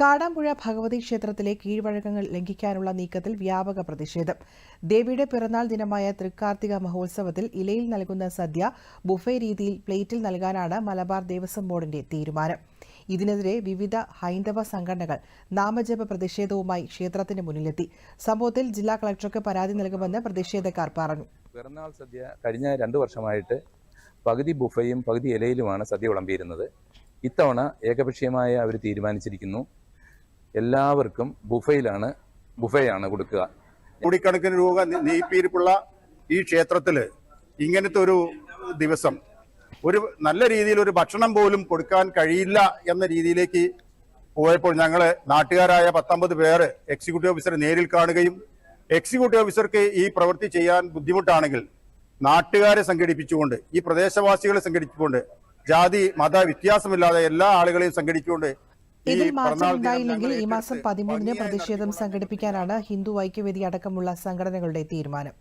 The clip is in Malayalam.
കാടാമ്പുഴ ഭഗവതി ക്ഷേത്രത്തിലെ കീഴ്വഴക്കങ്ങൾ ലംഘിക്കാനുള്ള നീക്കത്തിൽ വ്യാപക പ്രതിഷേധം. ദേവിയുടെ പിറന്നാൾ ദിനമായ തൃക്കാർത്തിക മഹോത്സവത്തിൽ ഇലയിൽ നൽകുന്ന സദ്യ ബുഫേ രീതിയിൽ പ്ലേറ്റിൽ നൽകാനാണ് മലബാർ ദേവസ്വം ബോർഡിന്റെ തീരുമാനം. ഇതിനെതിരെ വിവിധ ഹൈന്ദവ സംഘടനകൾ നാമജപ പ്രതിഷേധവുമായി ക്ഷേത്രത്തിന് മുന്നിലെത്തി. സംഭവത്തിൽ ജില്ലാ കളക്ടർക്ക് പരാതി നൽകുമെന്ന് പ്രതിഷേധക്കാർ പറഞ്ഞു. പിറന്നാൾ സദ്യ കഴിഞ്ഞ രണ്ട് വർഷമായിട്ട് പകുതി ബുഫയും പകുതി ഇലയിലുമാണ് സദ്യ വിളമ്പിയിരുന്നത്. ഇത്തവണ ഏകപക്ഷീയമായി അവർ തീരുമാനിച്ചിരിക്കുന്നു. എല്ലാവർക്കും ബുഫയിലാണ് ബുഫയാണ് കൊടുക്കുക. കോടിക്കണക്കിന് രൂപ നീപ്പിയിരിപ്പുള്ള ഈ ക്ഷേത്രത്തിൽ ഇങ്ങനത്തെ ഒരു ദിവസം ഒരു നല്ല രീതിയിൽ ഒരു ഭക്ഷണം പോലും കൊടുക്കാൻ കഴിയില്ല എന്ന രീതിയിലേക്ക് പോയപ്പോൾ ഞങ്ങൾ നാട്ടുകാരായ പത്തൊമ്പത് പേര് എക്സിക്യൂട്ടീവ് ഓഫീസർ നേരിൽ കാണുകയും എക്സിക്യൂട്ടീവ് ഓഫീസർക്ക് ഈ പ്രവൃത്തി ചെയ്യാൻ ബുദ്ധിമുട്ടാണെങ്കിൽ നാട്ടുകാരെ സംഘടിപ്പിച്ചുകൊണ്ട് ഈ പ്രദേശവാസികളെ സംഘടിപ്പിച്ചുകൊണ്ട് ജാതി മത വ്യത്യാസമില്ലാതെ എല്ലാ ആളുകളെയും സംഘടിച്ചുകൊണ്ട് ഇതിൽ മാറ്റം ഉണ്ടായില്ലെങ്കിൽ ഈ മാസം പതിമൂന്നിന് പ്രതിഷേധം സംഘടിപ്പിക്കാനാണ് ഹിന്ദു ഐക്യവേദി അടക്കമുള്ള സംഘടനകളുടെ തീരുമാനം.